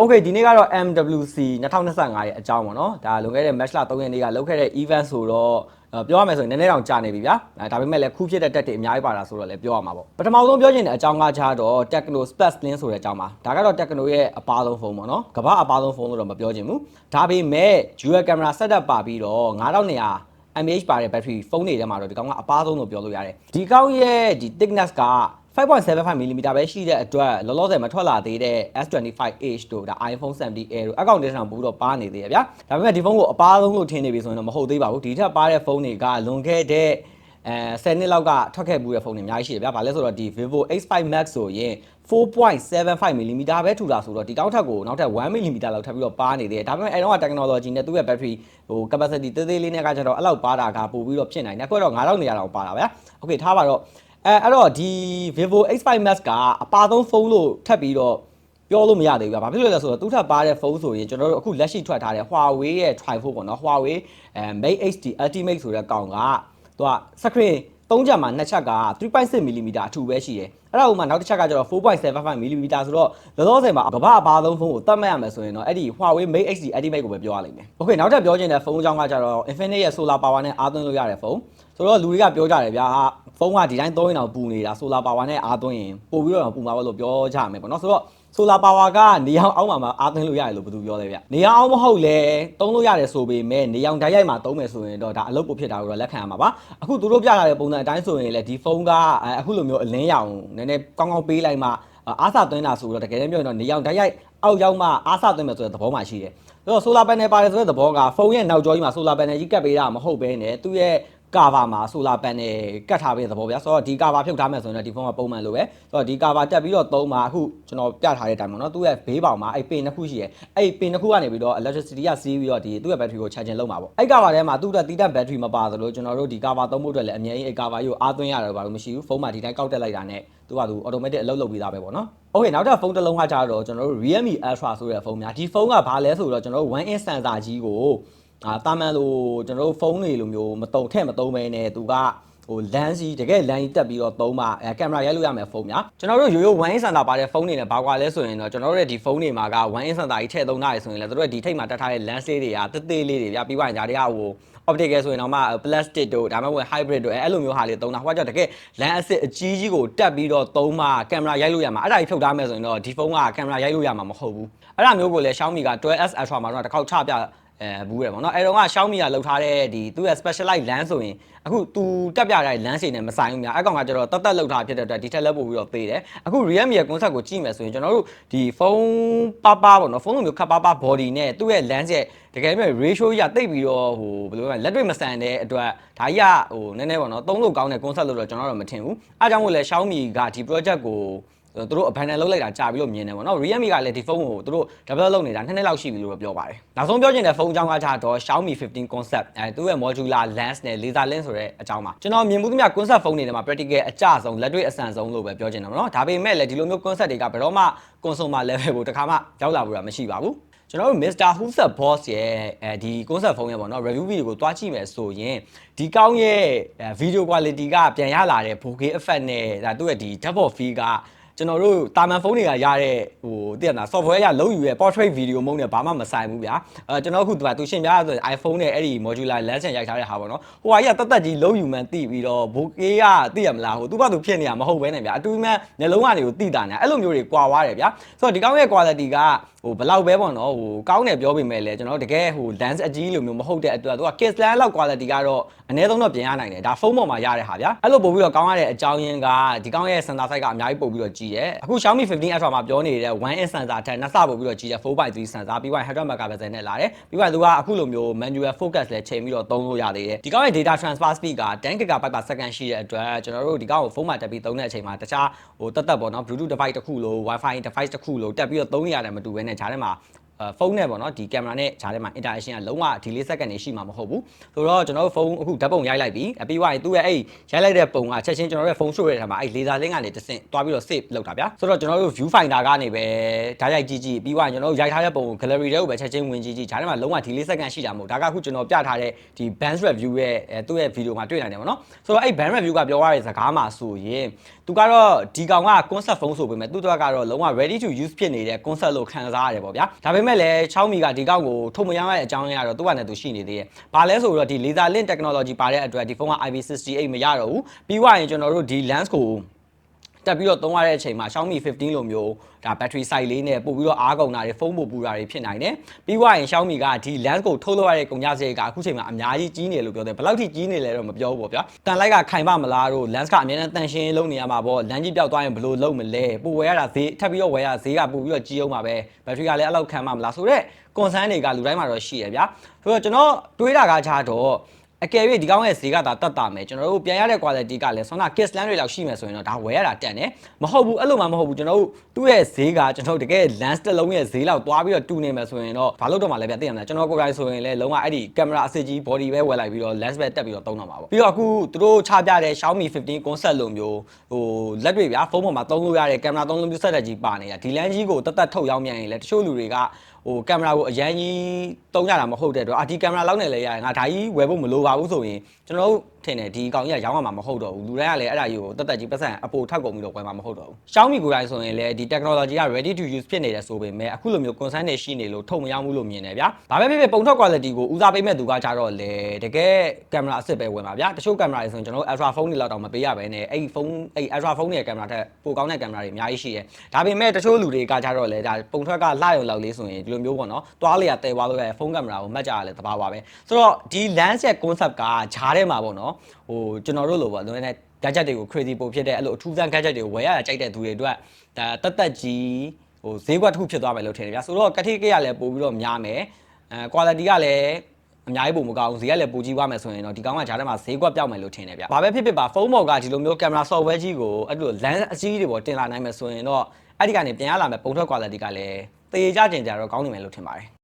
Okay ဒီနေ့ကတော့ MWC 2025ရဲ့အကြောင်းပေါ့နော်ဒါလွန်ခဲ့တဲ့ match လ3ရက်နေ့ကလုပ်ခဲ့တဲ့ event ဆိုတော့အဲပြောရမယ်ဆိုရင်နည်းနည်းတောင်ကြာနေပြီဗျာအဲဒါပေမဲ့လည်းခုဖြစ်တဲ့တက်တွေအများကြီးပါတာဆိုတော့လည်းပြောရမှာပေါ့ပထမဆုံးပြောချင်တဲ့အကြောင်းကခြားတော့ Techno Splash Slim ဆိုတဲ့အကြောင်းပါဒါကတော့ Techno ရဲ့အပါဆုံးဖုန်းပေါ့နော်ကမ္ဘာအပါဆုံးဖုန်းလို့တော့မပြောချင်ဘူးဒါပေမဲ့ dual camera setup ပါပြီးတော့9200 mAh ပါတဲ့ battery ဖုန်းတွေထဲမှာတော့ဒီကောင်ကအပါဆုံးလို့ပြောလို့ရတယ်ဒီကောင်ရဲ့ဒီ thickness က 5.75 mm ပဲရှိတဲ့အတွက်လောလောဆယ်မထွက်လာသေးတဲ့ S25H တို့ဒါ iPhone 70 Air တို့အကောင့်တစ်ထောင်ပို့တော့ပါနေသေးရဗျာဒါပေမဲ့ဒီဖုန်းကိုအပါဆုံးလို့ထင်နေပြီဆိုရင်တော့မဟုတ်သေးပါဘူးဒီထက်ပါတဲ့ဖုန်းတွေကလွန်ခဲ့တဲ့အဲ10နှစ်လောက်ကထွက်ခဲ့မှုတဲ့ဖုန်းတွေအများကြီးရှိတယ်ဗျာ။ဘာလဲဆိုတော့ဒီ Vivo X5 Max ဆိုရင်4.75 mm ပဲထူတာဆိုတော့ဒီကောက်ထက်ကိုနောက်ထပ်1 mm လောက်ထပ်ပြီးတော့ပါနေသေးတယ်။ဒါပေမဲ့အဲတော့က technology နဲ့သူ့ရဲ့ battery ဟို capacity သေးသေးလေးနဲ့ကကျတော့အဲ့လောက်ပါတာကပို့ပြီးတော့ဖြစ်နိုင်တယ်။အခုတော့9000နေရာတော့ပါတာဗျာ။ Okay ထားပါတော့ အဲအဲ့တော့ဒီ Vivo X5 Max ကအပါဆုံးဖုန်းလို့ထပ်ပြီးတော့ပြောလို့မရသေးဘူးဗျာ။ဘာဖြစ်လို့လဲဆိုတော့သူထပ်ပါတဲ့ဖုန်းဆိုရင်ကျွန်တော်တို့အခုလက်ရှိထွက်ထားတဲ့ Huawei ရဲ့ Tri phone ပေါ့နော်။ Huawei အဲ Mate HD Ultimate ဆိုတဲ့ကောင်ကသူက screen သုံးချက်မှာနှစ်ချက်က3.6 mm အထူပဲရှိတယ်။အဲ့ဒါဥမာနောက်တစ်ချက်ကကျတော့4.75 mm ဆိုတော့လောလောဆယ်မှာကမ္ဘာအပါဆုံးဖုန်းကိုတတ်မှတ်ရမယ်ဆိုရင်တော့အဲ့ဒီ Huawei Mate HD Ultimate ကိုပဲပြောရလိမ့်မယ်။ Okay နောက်ထပ်ပြောချင်တဲ့ဖုန်းအကြောင်းကကျတော့ Infinix ရဲ့ solar power နဲ့အားသွင်းလို့ရတဲ့ဖုန်း။ဆိုတော့လူတွေကပြောကြတယ်ဗျာဖုန်းကဒီတိုင်းသုံးရင်တော့ပူနေတာ solar power နဲ့အားသွင်းရင်ပို့ပြီးတော့ပူမှာပဲလို့ပြောကြမယ်ပေါ့နော်။ဆိုတော့ solar power ကနေအောင်အောက်မှာအားသွင်းလို့ရတယ်လို့ဘယ်သူပြောလဲဗျနေအောင်မဟုတ်လဲသုံးလို့ရတယ်ဆိုပေမဲ့နေအောင်ဓာတ်ရိုက်မှာသုံးမယ်ဆိုရင်တော့ဒါအလုပ်ပိုဖြစ်တာကိုတော့လက်ခံရမှာပါအခုသူတို့ပြလာတဲ့ပုံစံအတိုင်းဆိုရင်လည်းဒီဖုန်းကအခုလိုမျိုးအလင်းရောင်နည်းနည်းကောင်းကောင်းပေးလိုက်မှအားစသွင်းတာဆိုတော့တကယ်တမ်းပြောရင်တော့နေအောင်ဓာတ်ရိုက်အောက်ရောက်မှအားစသွင်းမယ်ဆိုတဲ့သဘောမှရှိတယ်အဲ့တော့ solar panel ပါတယ်ဆိုတဲ့သဘောကဖုန်းရဲ့နောက်ကျောကြီးမှာ solar panel ကြီးကပ်ပေးတာမဟုတ်ဘဲနဲ့သူ့ရဲ့ ကာဗာမှာဆိုလာပန်နဲ့ကတ်ထားပေးတဲ့သဘောဗျာဆိုတော့ဒီကာဗာဖြုတ်ထားမယ်ဆိုရင်တော့ဒီဖုန်းကပုံမှန်လိုပဲဆိုတော့ဒီကာဗာတက်ပြီးတော့သုံးမှာအခုကျွန်တော်ပြထားတဲ့အတိုင်းပေါ့နော်သူ့ရဲ့ဘေးပေါင်မှာအဲ့ပင်နှစ်ခုရှိတယ်အဲ့ပင်နှစ်ခုကနေပြီးတော့ electricity ကစီးပြီးတော့ဒီသူ့ရဲ့ battery ကို charging လုပ်မှာပေါ့အဲ့ကာဗာထဲမှာသူ့အတွက်တီးတက် battery မပါသလိုကျွန်တော်တို့ဒီကာဗာသုံးဖို့အတွက်လည်းအများကြီးအဲ့ကာဗာကြီးကိုအားသွင်းရတယ်ဘာလို့မရှိဘူးဖုန်းမှာဒီတိုင်းကောက်တက်လိုက်တာနဲ့သူကသူ automatic အလုပ်လုပ်ပြီးသားပဲပေါ့နော် Okay နောက်ထပ်ဖုန်းတစ်လုံးကကြတော့ကျွန်တော်တို့ Realme Ultra ဆိုတဲ့ဖုန်းများဒီဖုန်းကဘာလဲဆိုတော့ကျွန်တော်တို့1 inch sensor ကြီးကို အာတာမန်လိုကျွန်တော်တို့ဖုန်းတွေလိုမျိုးမတုံထည့်မတုံးမဲနဲ့သူကဟိုလမ်းစီတကယ်လမ်းကြီးတက်ပြီးတော့သုံးမှအဲကင်မရာရိုက်လို့ရမယ်ဖုန်းများကျွန်တော်တို့ရိုးရိုး1 inch sensor ပါတဲ့ဖုန်းတွေနဲ့ဘာကွာလဲဆိုရင်တော့ကျွန်တော်တို့ရဲ့ဒီဖုန်းတွေမှာက1 inch sensor ကြီးထည့်သုံးတာရဆိုရင်လည်းတို့ရဲ့ဒီထိတ်မှာတက်ထားတဲ့ lens လေးတွေကတေးသေးလေးတွေပြပြီးပါညာတွေကဟို optical ဆိုရင်တော့မှ plastic တို့ဒါမှမဟုတ် hybrid တို့အဲအဲ့လိုမျိုးဟာလေးသုံးတာဟိုကကျတော့တကယ် lens acid အကြီးကြီးကိုတက်ပြီးတော့သုံးမှကင်မရာရိုက်လို့ရမှာအဲ့ဒါကြီးဖြုတ်ထားမယ်ဆိုရင်တော့ဒီဖုန်းကကင်မရာရိုက်လို့ရမှာမဟုတ်ဘူးအဲ့ဒါမျိုးကိုလည်း Xiaomi က 12S Ultra မှာတော့တစ်ခေါက်ချပြ အဲဘူးရယ်ပေါ့နော်အဲတော့က Xiaomi ကလောက်ထားတဲ့ဒီသူ့ရဲ့ specialized lens ဆိုရင်အခု तू တက်ပြတဲ့ lens တွေနဲ့မဆိုင်ဘူးများအဲကောင်ကကျတော့တတ်တတ်လောက်ထားဖြစ်တဲ့အတွက်ဒီထက်လက်ပို့ပြီးတော့ပေးတယ်အခု Realme ရဲ့ concept ကိုကြည့်မယ်ဆိုရင်ကျွန်တော်တို့ဒီဖုန်းပါပါပေါ့နော်ဖုန်းလိုမျိုးခပ်ပါပါ body နဲ့သူ့ရဲ့ lens ရဲ့တကယ်မျိုး ratio ကြီးကတိတ်ပြီးတော့ဟိုဘယ်လိုလဲလက်တွေ့မဆန်တဲ့အတွက်ဒါကြီးကဟိုနည်းနည်းပေါ့နော်သုံးလို့ကောင်းတဲ့ concept လို့တော့ကျွန်တော်တော့မထင်ဘူးအဲကြောင့်မို့လဲ Xiaomi ကဒီ project ကို သူတို့အဘန်နယ်လောက်လိုက်တာကြာပြီလို့မြင်တယ်ပေါ့နော် Realme ကလည်းဒီဖုန်းကိုသူတို့ develop လုပ်နေတာနှစ်နှစ်လောက်ရှိပြီလို့ပြောပါတယ်နောက်ဆုံးပြောချင်တဲ့ဖုန်းအကြောင်းကကြတော့ Xiaomi 15 concept အဲသူ့ရဲ့ modular lens နဲ့ laser lens ဆိုတဲ့အကြောင်းပါကျွန်တော်မြင်မှုသမျှ concept ဖုန်းတွေထဲမှာ practical အကျဆုံးလက်တွေ့အဆန်ဆုံးလို့ပဲပြောချင်တယ်ပေါ့နော်ဒါပေမဲ့လည်းဒီလိုမျိုး concept တွေကဘယ်တော့မှ consumer level ကိုတခါမှရောက်လာဘူးတာမရှိပါဘူးကျွန်တော်တို့ Mr. Who's Boss ရဲ့အဲဒီ concept ဖုန်းရဲ့ပေါ့နော် review video ကိုတွားကြည့်မယ်ဆိုရင်ဒီကောင်းရဲ့ video quality ကပြန်ရလာတဲ့ bokeh effect နဲ့ဒါသူ့ရဲ့ဒီ depth of field က ကျွန်တော်တို့တာမန်ဖုန်းတွေကရတဲ့ဟိုတည်ရနာ software ရလုံးယူရဲ့ portrait video မုန်းနဲ့ဘာမှမဆိုင်ဘူးဗျာအဲကျွန်တော်အခုသူကသူရှင်ပြရဆို iPhone နဲ့အဲ့ဒီ modular lens ရိုက်ထားတဲ့ဟာပေါ့နော်ဟိုဟာကြီးကတက်တက်ကြီးလုံးယူမှန်းသိပြီးတော့ bokeh ကသိရမလားဟိုသူကသူဖြစ်နေတာမဟုတ်ဘဲနဲ့ဗျာအတူမှမျက်လုံးကနေကိုသိတာနေအဲ့လိုမျိုးတွေကွာသွားတယ်ဗျာဆိုတော့ဒီကောင်းရဲ့ quality က ဟိုဘလောက်ပဲပေါ့နော်ဟိုကောင်းတယ်ပြောပေမဲ့လည်းကျွန်တော်တကယ်ဟို lens အကြီးလိုမျိုးမဟုတ်တဲ့အတွက်သူက case lens လောက် quality ကတော့အနည်းဆုံးတော့ပြင်ရနိုင်တယ်ဒါဖုန်းပေါ်မှာရတဲ့ဟာဗျာအဲ့လိုပို့ပြီးတော့ကောင်းရတဲ့အကြောင်းရင်းကဒီကောင်းရဲ့ sensor size ကအများကြီးပို့ပြီးတော့ကြီးတယ်အခု Xiaomi 15 Ultra မှာပြောနေတဲ့1 inch sensor ထက်နှစ်ဆပို့ပြီးတော့ကြီးတဲ့4.3 sensor ပြီးတော့100 megapixel နဲ့လာတယ်ပြီးတော့သူကအခုလိုမျိုး manual focus လည်းချိန်ပြီးတော့သုံးလို့ရသေးတယ်ဒီကောင်းရဲ့ data transfer speed က10 GB per second ရှိတဲ့အတွက်ကျွန်တော်တို့ဒီကောင်းကိုဖုန်းမှာတက်ပြီးသုံးတဲ့အချိန်မှာတခြားဟိုတက်တက်ပေါ့နော် Bluetooth device တစ်ခုလို့ Wi-Fi device တစ်ခုလို့တက်ပြီးတော့သုံးနေရတယ်မတူဘဲနဲ့ဂျားထဲမှာအဲ ဖုန်းနဲ့ပေါ့နော်ဒီကင်မရာနဲ့ဂျားထဲမှာ interaction ကလုံးဝဒီလေးစက္ကန့်နေရှိမှာမဟုတ်ဘူးဆိုတော့ကျွန်တော်တို့ဖုန်းအခုဓာတ်ပုံရိုက်လိုက်ပြီအပြီးသွားရင်သူ့ရဲ့အဲ့ရိုက်လိုက်တဲ့ပုံကချက်ချင်းကျွန်တော်တို့ရဲ့ဖုန်းရှို့ရတဲ့ထဲမှာအဲ့ laser link ကနေတဆင့်တွားပြီးတော့ save လုပ်တာဗျာဆိုတော့ကျွန်တော်တို့ view finder ကနေပဲဓာတ်ရိုက်ကြည့်ကြည့်ပြီးသွားရင်ကျွန်တော်တို့ရိုက်ထားတဲ့ပုံကို gallery ထဲကိုပဲချက်ချင်းဝင်ကြည့်ကြည့်ဂျားထဲမှာလုံးဝဒီလေးစက္ကန့်ရှိတာမဟုတ်ဒါကအခုကျွန်တော်ပြထားတဲ့ဒီ band review ရဲ့အဲသူ့ရဲ့ video မှာတွေ့နိုင်တယ်ပေါ့နော်ဆိုတော့အဲ့ band review ကပြောရတဲ့စကားမှာဆိုရင်သူကတော့ဒီကောင်က concept ဖုန်းဆိုပေမဲ့သူ့တော့ကတော့လုံးဝ ready to use ဖြစ်နေတဲ့ concept လို့ခံစားရတယ်ပေါ့ဗျာဒါပေမဲ့လည်း Xiaomi ကဒီကောင်ကိုထုတ်မရတဲ့အကြောင်းရင်းကတော့သူ့ဘာနဲ့သူရှိနေသေးတယ်။ဘာလဲဆိုတော့ဒီ laser link technology ပါတဲ့အတွက်ဒီဖုန်းက IP68 မရတော့ဘူး။ပြီးွားရင်ကျွန်တော်တို့ဒီ lens ကို တက်ပြီးတော့သုံးရတဲ့အချိန်မှာ Xiaomi 15လိုမျိုးဒါ battery size လေးနဲ့ပို့ပြီးတော့အားကုန်တာတွေဖုန်းပို့ပူတာတွေဖြစ်နိုင်တယ်။ပြီးွားရင် Xiaomi ကဒီ lens ကိုထုတ်လို့ရတဲ့ကုန်ကြစရိတ်ကအခုချိန်မှာအများကြီးကြီးနေလို့ပြောတယ်။ဘယ်လောက်ထိကြီးနေလဲတော့မပြောဘူးပေါ့ဗျာ။တန်လိုက်ကခိုင်ပါမလားတို့ lens ကအများနဲ့တန်ရှင်းလုံးနေရမှာပေါ့။ lens ကြီးပြောက်သွားရင်ဘယ်လိုလုပ်မလဲ။ပို့ဝယ်ရတာဈေးထပ်ပြီးတော့ဝယ်ရဈေးကပို့ပြီးတော့ကြီးအောင်ပါပဲ။ battery ကလည်းအဲ့လောက်ခံပါမလားဆိုတော့ concern တွေကလူတိုင်းမှာတော့ရှိရဗျာဆိုတော့ကျွန်တော်တွေးတာကခြားတော့ အကယ်၍ဒီကောင်းရဲ့ဈေးကသာတက်တာမယ်ကျွန်တော်တို့ပြန်ရတဲ့ quality ကလည်းဆောနာ kiss land တွေလောက်ရှိမယ်ဆိုရင်တော့ဒါဝယ်ရတာတန်တယ်မဟုတ်ဘူးအဲ့လိုမှမဟုတ်ဘူးကျွန်တော်တို့သူ့ရဲ့ဈေးကကျွန်တော်တို့တကယ် lens တစ်လုံးရဲ့ဈေးလောက်သွားပြီးတော့တူနေမယ်ဆိုရင်တော့ဘာလို့တော့မှလည်းဗျသိရမလားကျွန်တော်ကိုယ်တိုင်ဆိုရင်လည်းလုံးဝအဲ့ဒီ camera အစစ်ကြီး body ပဲဝယ်လိုက်ပြီးတော့ lens ပဲတက်ပြီးတော့သုံးတော့မှာပေါ့ပြီးတော့အခုသူတို့ချပြတဲ့ Xiaomi 15 concept လိုမျိုးဟိုလက်တွေဗျာဖုန်းပေါ်မှာသုံးလို့ရတဲ့ camera သုံးလုံးမျိုးဆက်တက်ကြီးပါနေတာဒီ lens ကြီးကိုတက်တက်ထုတ်ရောင်းမြန်ရင်လည်းတချို့လူတွေကဟိုကင်မရာကိုအရန်ကြီးတုံးရတာမဟုတ်တဲ့အတွက်အာဒီကင်မရာလောက်နဲ့လည်းရတယ်ငါဒါကြီးဝယ်ဖို့မလိုပါဘူးဆိုရင်ကျွန်တော်တို့ ထင်တယ်ဒီကောင်ကြီးကရောင်းရမှာမဟုတ်တော့ဘူးလူတိုင်းကလည်းအဲ့ဒါကြီးကိုတက်တက်ကြီးပတ်စံအပိုထောက်ကုန်ပြီးတော့ဝယ်မှာမဟုတ်တော့ဘူး Xiaomi ကိုယ်တိုင်ဆိုရင်လည်းဒီ technology က ready to use ဖြစ်နေတယ်ဆိုပေမဲ့အခုလိုမျိုး concern တွေရှိနေလို့ထုတ်မရောင်းဘူးလို့မြင်တယ်ဗျာဘာပဲဖြစ်ဖြစ်ပုံထုတ် quality ကိုဦးစားပေးမဲ့သူကကြတော့လေတကယ်ကင်မရာအစ်စ်ပဲဝယ်မှာဗျာတချို့ကင်မရာတွေဆိုရင်ကျွန်တော်တို့ ultra phone တွေလောက်တော့မပေးရဘဲနဲ့အဲ့ဒီဖုန်းအဲ့ ultra phone တွေရဲ့ကင်မရာထက်ပိုကောင်းတဲ့ကင်မရာတွေအများကြီးရှိတယ်ဒါပေမဲ့တချို့လူတွေကကြတော့လေဒါပုံထွက်ကလှရုံလောက်လေးဆိုရင်ဒီလိုမျိုးပေါ့နော်တွားလျာတဲသွားလို့ရဖုန်းကင်မရာကိုမှတ်ကြရလဲသဘာဝပဲဆိုတော့ဒီ lens ရဲ့ concept ကဂျားထဲမှာပေါ့နော်ဟိုကျွန်တော်တို့လိုပေါ့လွန်နေတဲ့ gadget တွေကို crazy ပို့ဖြစ်တဲ့အဲ့လိုအထူးဆန်း gadget တွေကိုဝယ်ရတာကြိုက်တဲ့သူတွေအတွက်ဒါတက်တက်ကြီးဟိုဈေးကွက်တစ်ခုဖြစ်သွားမယ်လို့ထင်တယ်ဗျာဆိုတော့ကတိကိရလည်းပို့ပြီးတော့များမယ်အဲ quality ကလည်းအများကြီးပုံမကောင်းဘူးဈေးကလည်းပိုကြီးသွားမယ်ဆိုရင်တော့ဒီကောင်ကဂျားထဲမှာဈေးကွက်ပြောက်မယ်လို့ထင်တယ်ဗျ။ဘာပဲဖြစ်ဖြစ်ပါဖုန်းပေါ်ကဒီလိုမျိုးကင်မရာ software ကြီးကိုအဲ့လို lens အကြီးတွေပေါ်တင်လာနိုင်မယ်ဆိုရင်တော့အဲ့ဒီကနေပြန်ရလာမယ်ပုံထွက် quality ကလည်းသေချာကျင်ကြတော့ကောင်းနေမယ်လို့ထင်ပါတယ်